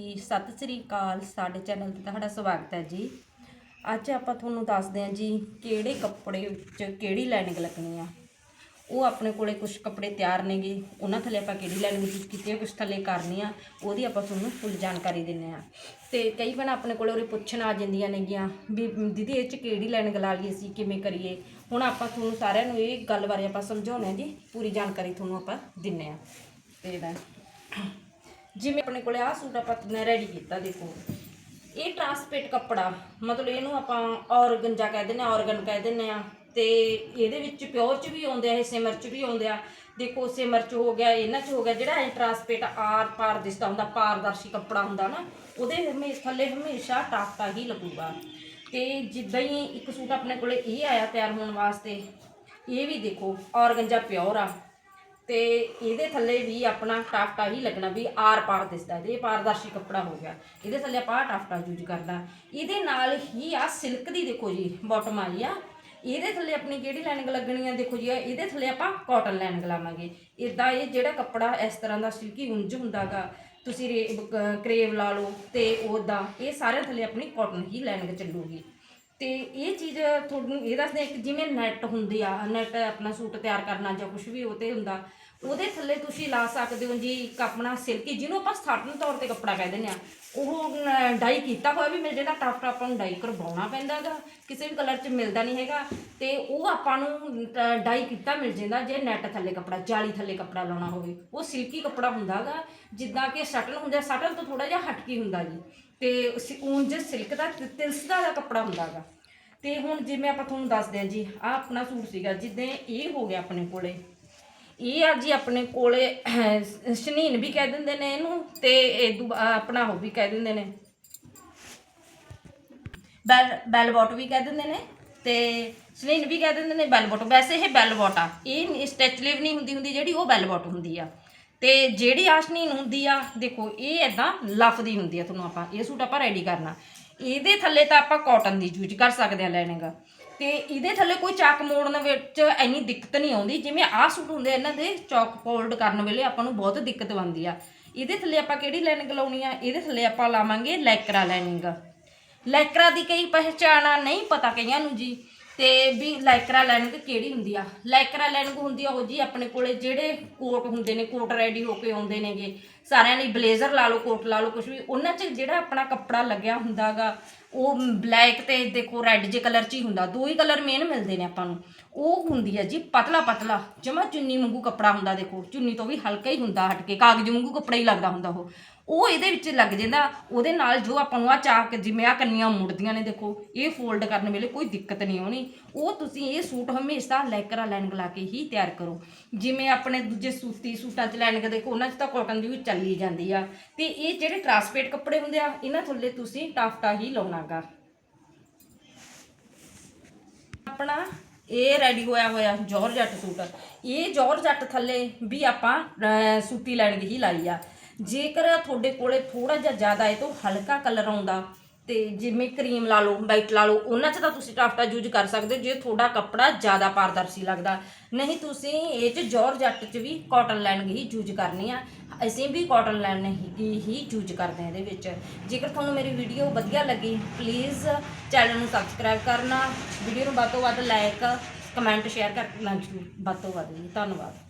ਸਤਿ ਸ੍ਰੀ ਅਕਾਲ, ਸਾਡੇ ਚੈਨਲ ਤੇ ਤੁਹਾਡਾ ਸਵਾਗਤ ਹੈ ਜੀ। ਅੱਜ ਆਪਾਂ ਤੁਹਾਨੂੰ ਦੱਸਦੇ ਹਾਂ ਜੀ, ਕਿਹੜੇ ਕੱਪੜੇ ਵਿੱਚ ਕਿਹੜੀ ਲਾਈਨਿੰਗ ਲੱਗਣੀ ਆ। ਉਹ ਆਪਣੇ ਕੋਲੇ ਕੁਝ ਕੱਪੜੇ ਤਿਆਰ ਨੇਗੇ, ਉਹਨਾਂ ਥੱਲੇ ਆਪਾਂ ਕਿਹੜੀ ਲਾਈਨਿੰਗ ਯੂਜ਼ ਕੀਤੀ ਹੈ ਕੁਝ ਥੱਲੇ ਕਰਨੀ ਆ, ਉਹਦੀ ਆਪਾਂ ਤੁਹਾਨੂੰ ਫੁੱਲ ਜਾਣਕਾਰੀ ਦਿੰਨੇ ਆ ਤੇ ਕਈ ਵਾਰ ਆਪਣੇ ਕੋਲੇ ਉਰੇ ਪੁੱਛਣ ਆ ਜਾਂਦੀਆਂ ਨੇਗੀਆਂ ਵੀ, ਦੀਦੀ, ਇਹ ਚ ਕਿਹੜੀ ਲਾਈਨਿੰਗ ਲਾ ਲਈਏ ਅਸੀਂ, ਕਿਵੇਂ ਕਰੀਏ? ਹੁਣ ਆਪਾਂ ਤੁਹਾਨੂੰ ਸਾਰਿਆਂ ਨੂੰ ਇਹ ਗੱਲ ਬਾਰੇ ਆਪਾਂ ਸਮਝਾਉਂਦੇ ਹਾਂ ਜੀ, ਪੂਰੀ ਜਾਣਕਾਰੀ ਤੁਹਾਨੂੰ ਆਪਾਂ ਦਿੰਨੇ ਆ ਤੇ ਇਹਦਾ ਜਿਵੇਂ ਆਪਣੇ ਕੋਲੇ ਆਹ ਸੂਟ ਆਪਾਂ ਰੈਡੀ ਕੀਤਾ ਦੇਖੋ। ਇਹ ਟਰਾਂਸਪੇਟ ਕੱਪੜਾ, ਮਤਲਬ ਇਹਨੂੰ ਆਪਾਂ ਔਰਗੰਜਾ ਕਹਿ ਦਿੰਦੇ ਆ ਔਰਗਨ ਕਹਿ ਦਿੰਦੇ ਆ ਤੇ ਇਹਦੇ ਵਿੱਚ ਪਿਓਰ ਚ ਵੀ ਆਉਂਦੇ ਆ, ਇਹ ਸਿਮਰ ਚ ਵੀ ਆਉਂਦੇ ਆ। ਦੇਖੋ ਸਿਮਰ ਚ ਹੋ ਗਿਆ, ਇਹਨਾਂ ਚ ਹੋ ਗਿਆ, ਜਿਹੜਾ ਇਹ ਟਰਾਂਸਪੇਟ ਆਰ ਪਾਰ ਦਿਸਦਾ ਹੁੰਦਾ, ਪਾਰਦਰਸ਼ੀ ਕੱਪੜਾ ਹੁੰਦਾ ਨਾ, ਉਹਦੇ ਹਮੇਸ਼ਾ, ਥੱਲੇ ਹਮੇਸ਼ਾ ਟਾਕਾ ਹੀ ਲੱਗੂਗਾ। ਤੇ ਜਿੱਦਾਂ ਹੀ ਇੱਕ ਸੂਟ ਆਪਣੇ ਕੋਲੇ ਇਹ ਆਇਆ ਤਿਆਰ ਹੋਣ ਵਾਸਤੇ, ਇਹ ਵੀ ਦੇਖੋ ਔਰਗੰਜਾ ਪਿਓਰ ਆ। ਤੇ ਇਹਦੇ ਥੱਲੇ ਵੀ ਆਪਣਾ ਟਾਫਟਾ ਹੀ ਲੱਗਣਾ ਵੀ ਆਰ ਪਾਰ ਦਿਸਦਾ ਇਹ ਪਾਰਦਰਸ਼ੀ ਕੱਪੜਾ ਹੋ ਗਿਆ। ਇਹਦੇ ਥੱਲੇ ਆਪਾਂ ਟਾਫਟਾ ਯੂਜ਼ ਕਰਦਾ ਇਹਦੇ ਨਾਲ ਹੀ ਆ ਸਿਲਕ ਦੀ ਦੇਖੋ ਜੀ ਬਾਟਮ ਆਈ ਆ। ਇਹਦੇ ਥੱਲੇ ਆਪਣੀ ਕਿਹੜੀ ਲਾਈਨਿੰਗ ਲੱਗਣੀ ਆ? ਦੇਖੋ ਜੀ ਇਹਦੇ ਥੱਲੇ ਆਪਾਂ ਕਾਟਨ ਲਾਈਨਿੰਗ ਲਾਵਾਂਗੇ ਇਦਾਂ ਇਹ ਜਿਹੜਾ ਕੱਪੜਾ ਇਸ ਤਰ੍ਹਾਂ ਦਾ ਸਿਲਕੀ ਉਂਝ ਹੁੰਦਾਗਾ, ਤੁਸੀਂ ਰੇ- ਕ- ਕਰੇਵ ਲਾ ਲਓ ਤੇ ਉਹਦਾ ਇਹ ਸਾਰੇ ਥੱਲੇ ਆਪਣੀ ਕਾਟਨ ਹੀ ਲਾਈਨਿੰਗ ਚੱਲੂਗੀ। ਤੇ ਇਹ ਚੀਜ਼ ਤੁਹਾਨੂੰ ਇਹ ਦੱਸਦੇ ਇੱਕ ਜਿਵੇਂ ਨੈਟ ਹੁੰਦੀ ਆ ਨੈਟ ਆਪਣਾ ਸੂਟ ਤਿਆਰ ਕਰਨਾ ਜਾਂ ਕੁਝ ਵੀ ਉਹ ਤੇ ਹੁੰਦਾ ਉਹਦੇ ਥੱਲੇ ਤੁਸੀਂ ਲਾ ਸਕਦੇ ਹੋ ਜੀ ਇੱਕ ਆਪਣਾ ਸਿਲਕੀ, ਜਿਹਨੂੰ ਆਪਾਂ ਸਾਟਨ ਤੌਰ ਤੇ ਕੱਪੜਾ ਕਹਿ ਦਿੰਦੇ ਆ ਉਹ ਡਾਈ ਕੀਤਾ ਹੋਇਆ ਵੀ ਮਿਲ ਜਾਂਦਾ ਟਾਫਟ ਆਪਾਂ ਨੂੰ ਡਾਈ ਕਰਵਾਉਣਾ ਪੈਂਦਾਗਾ ਕਿਸੇ ਵੀ ਕਲਰ 'ਚ ਮਿਲਦਾ ਨਹੀਂ ਹੈਗਾ। ਤੇ ਉਹ ਆਪਾਂ ਨੂੰ ਡਾਈ ਕੀਤਾ ਮਿਲ ਜਾਂਦਾ, ਜੇ ਨੈਟ ਥੱਲੇ ਕੱਪੜਾ, ਜਾਲੀ ਥੱਲੇ ਕੱਪੜਾ ਲਾਉਣਾ ਹੋਵੇ। ਉਹ ਸਿਲਕੀ ਕੱਪੜਾ ਹੁੰਦਾਗਾ ਜਿੱਦਾਂ ਕਿ ਸ਼ਟਲ ਹੁੰਦਾ ਸਟਲ ਤੋਂ ਥੋੜਾ ਜਿਹਾ ਹਟਕੀ ਹੁੰਦਾ ਜੀ। ਤੇ ਉਂਝ ਸਿਲਕ ਦਾ ਤਿਲਸਦਾ ਦਾ ਕੱਪੜਾ ਹੁੰਦਾਗਾ ਤੇ ਹੁਣ ਜਿਵੇਂ ਆਪਾਂ ਤੁਹਾਨੂੰ ਦੱਸਦੇ ਹਾਂ ਜੀ ਆ ਆਪਣਾ ਸੂਟ ਸੀਗਾ, ਜਿੱਦਾਂ ਇਹ ਹੋ ਗਿਆ ਆਪਣੇ ਕੋਲੇ। ਇਹ ਆ ਜੀ ਆਪਣੇ ਕੋਲੇ ਸ਼ਨੀਨ ਵੀ ਕਹਿ ਦਿੰਦੇ ਨੇ ਇਹਨੂੰ ਤੇ ਇਹ ਦੂ- ਆਪਣਾ ਉਹ ਵੀ ਕਹਿ ਦਿੰਦੇ ਨੇ। ਬੈਲ, ਬੈਲਬੋਟ ਵੀ ਕਹਿ ਦਿੰਦੇ ਨੇ ਤੇ ਸ਼ਨੀਨ ਵੀ ਕਹਿ ਦਿੰਦੇ ਨੇ ਬੈਲਬੋਟ। ਵੈਸੇ ਇਹ ਬੈਲਬੋਟ ਆ। ਇਹ ਸਟੈਚਲਿਵ ਨਹੀਂ ਹੁੰਦੀ ਹੁੰਦੀ ਜਿਹੜੀ ਉਹ ਬੈਲਬੋਟ ਹੁੰਦੀ ਆ। ਤੇ ਜਿਹੜੀ ਆ ਸ਼ਨੀਨ ਹੁੰਦੀ ਆ, ਦੇਖੋ ਇਹ ਐਦਾਂ ਲਫਦੀ ਹੁੰਦੀ ਆ ਤੁਹਾਨੂੰ ਆਪਾਂ, ਇਹ ਸੂਟ ਆਪਾਂ ਰੈਡੀ ਕਰਨਾ। ਇਹਦੇ ਥੱਲੇ ਤਾਂ ਆਪਾਂ ਕਾਟਨ ਦੀ ਯੂਜ਼ ਕਰ ਸਕਦੇ ਆ ਲਾਈਨਿੰਗ ਤੇ ਇਹਦੇ ਥੱਲੇ ਕੋਈ ਚੱਕ ਮੋੜਨ ਵਿੱਚ ਇੰਨੀ ਦਿੱਕਤ ਨਹੀਂ ਆਉਂਦੀ। ਜਿਵੇਂ ਆਹ ਸੂਟ ਹੁੰਦੇ ਆ ਇਹਨਾਂ ਦੇ ਚੌਕ ਫੋਲਡ ਕਰਨ ਵੇਲੇ ਆਪਾਂ ਨੂੰ ਬਹੁਤ ਦਿੱਕਤ ਆਉਂਦੀ ਆ। ਇਹਦੇ ਥੱਲੇ ਆਪਾਂ ਕਿਹੜੀ ਲਾਈਨਿੰਗ ਲਾਉਣੀ ਆ? ਇਹਦੇ ਥੱਲੇ ਆਪਾਂ ਲਾਵਾਂਗੇ ਲੈਕਰਾ ਲਾਈਨਿੰਗ ਲੈਕਰਾ ਦੀ ਕਈ ਪਹਿਚਾਣ ਨਹੀਂ ਪਤਾ ਕਈਆਂ ਨੂੰ ਜੀ। ਤੇ ਵੀ ਲੈਕਰਾ ਲਾਈਨਿੰਗ ਕਿਹੜੀ ਹੁੰਦੀ ਆ? ਲੈਕਰਾ ਲਾਈਨਿੰਗ ਹੁੰਦੀ ਆ ਉਹ ਜੀ ਆਪਣੇ ਕੋਲੇ ਜਿਹੜੇ ਕੋਟ ਹੁੰਦੇ ਨੇ, ਕੋਟ ਰੈਡੀ ਹੋ ਕੇ ਆਉਂਦੇ ਨੇਗੇ। ਸਾਰਿਆਂ ਲਈ ਬਲੇਜ਼ਰ ਲਾ ਲਓ, ਕੋਟ ਲਾ ਲਓ ਕੁਝ ਵੀ। ਉਹਨਾਂ 'ਚ ਜਿਹੜਾ ਆਪਣਾ ਕੱਪੜਾ ਲੱਗਿਆ ਹੁੰਦਾਗਾ ਉਹ ਬਲੈਕ ਤੇ ਦੇਖੋ ਰੈੱਡ ਜੇ ਕਲਰ 'ਚ ਹੀ ਹੁੰਦਾ। ਦੋ ਹੀ ਕਲਰ ਮੇਨ ਮਿਲਦੇ ਨੇ ਆਪਾਂ ਨੂੰ। ਉਹ ਹੁੰਦੀ ਆ ਜੀ ਪਤਲਾ ਪਤਲਾ, ਜਮਾ ਚੁੰਨੀ ਵਾਂਗੂ ਕੱਪੜਾ ਹੁੰਦਾ ਦੇਖੋ। ਚੁੰਨੀ ਤੋਂ ਵੀ ਹਲਕਾ ਹੀ ਹੁੰਦਾ ਹਟ ਕੇ, ਕਾਗਜ਼ ਵਾਂਗੂ ਕੱਪੜਾ ਹੀ ਲੱਗਦਾ ਹੁੰਦਾ ਉਹ। ਉਹ ਇਹਦੇ ਵਿੱਚ ਲੱਗ ਜਾਂਦਾ, ਉਹਦੇ ਨਾਲ ਜੋ ਆਪਾਂ ਨੂੰ ਆ ਚਾਕ ਜਿਵੇਂ ਆ ਕੰਨੀਆਂ ਮੁੜਦੀਆਂ ਨੇ ਦੇਖੋ, ਇਹ ਫੋਲਡ ਕਰਨ ਵੇਲੇ ਕੋਈ ਦਿੱਕਤ ਨਹੀਂ ਆਉਣੀ। ਉਹ ਤੁਸੀਂ ਇਹ ਸੂਟ ਹਮੇਸ਼ਾ ਲੈਕਰਾ ਲਾਈਨਿੰਗ ਲਾ ਕੇ ਹੀ ਤਿਆਰ ਕਰੋ। ਜਿਵੇਂ ਆਪਣੇ ਦੂਜੇ ਸੂਤੀ ਸੂਟਾਂ 'ਚ ਲਾਈਨਿੰਗ ਦੇਖੋ, ਉਹਨਾਂ 'ਚ ਤਾਂ ਕਾਟਨ ਦੀ ਵੀ ਚੱਲੀ ਜਾਂਦੀ ਆ। ਤੇ ਇਹ ਜਿਹੜੇ ਟਰਾਂਸਪੇਟ ਕੱਪੜੇ ਹੁੰਦੇ ਆ, ਇਹਨਾਂ ਥੱਲੇ ਤੁਸੀਂ ਟਾਫਟਾ ਹੀ ਲਾਉਣਾਗਾ। ਆਪਣਾ ਇਹ ਰੈਡੀ ਹੋਇਆ ਹੋਇਆ ਜੌਰ ਜੱਟ ਸੂਟ। ਇਹ ਜੌਰ ਜੱਟ ਥੱਲੇ ਵੀ ਆਪਾਂ ਸੂਤੀ ਲੈਣ ਦੀ ਹੀ ਲਾਈ ਆ। ਜੇਕਰ ਤੁਹਾਡੇ ਕੋਲੇ ਥੋੜਾ ਜਿਹਾ ਜ਼ਿਆਦਾ ਹੈ ਤੋਂ ਹਲਕਾ ਕਲਰ ਆਉਂਦਾ ਤੇ ਜਿਵੇਂ ਕਰੀਮ ਲਾ ਲਓ ਵਾਈਟ ਲਾ ਲਓ, ਉਹਨਾਂ 'ਚ ਤਾਂ ਤੁਸੀਂ ਟਾਫਟਾ ਯੂਜ਼ ਕਰ ਸਕਦੇ ਹੋ, ਜੇ ਤੁਹਾਡਾ ਕੱਪੜਾ ਜ਼ਿਆਦਾ ਪਾਰਦਰਸ਼ੀ ਲੱਗਦਾ। ਨਹੀਂ, ਤੁਸੀਂ ਇਹ 'ਚ ਜੌਰ ਜੱਟ 'ਚ ਵੀ ਕਾਟਨ ਲਾਈਨਿੰਗ ਹੀ ਯੂਜ਼ ਕਰਨੀ ਆ। ਅਸੀਂ ਵੀ ਕਾਟਨ ਲਾਈਨਿੰਗ ਹੀ ਹੀ ਯੂਜ਼ ਕਰਦੇ ਹਾਂ ਇਹਦੇ ਵਿੱਚ। ਜੇਕਰ ਤੁਹਾਨੂੰ ਮੇਰੀ ਵੀਡੀਓ ਵਧੀਆ ਲੱਗੀ ਪਲੀਜ਼ ਚੈਨਲ ਨੂੰ ਸਬਸਕ੍ਰਾਈਬ ਕਰਨਾ। ਵੀਡੀਓ ਨੂੰ ਵੱਧ ਤੋਂ ਵੱਧ ਲਾਈਕ ਕਮੈਂਟ ਸ਼ੇਅਰ ਕਰਨਾ ਜ਼ਰੂਰ। ਵੱਧ ਤੋਂ ਵੱਧ ਜੀ, ਧੰਨਵਾਦ।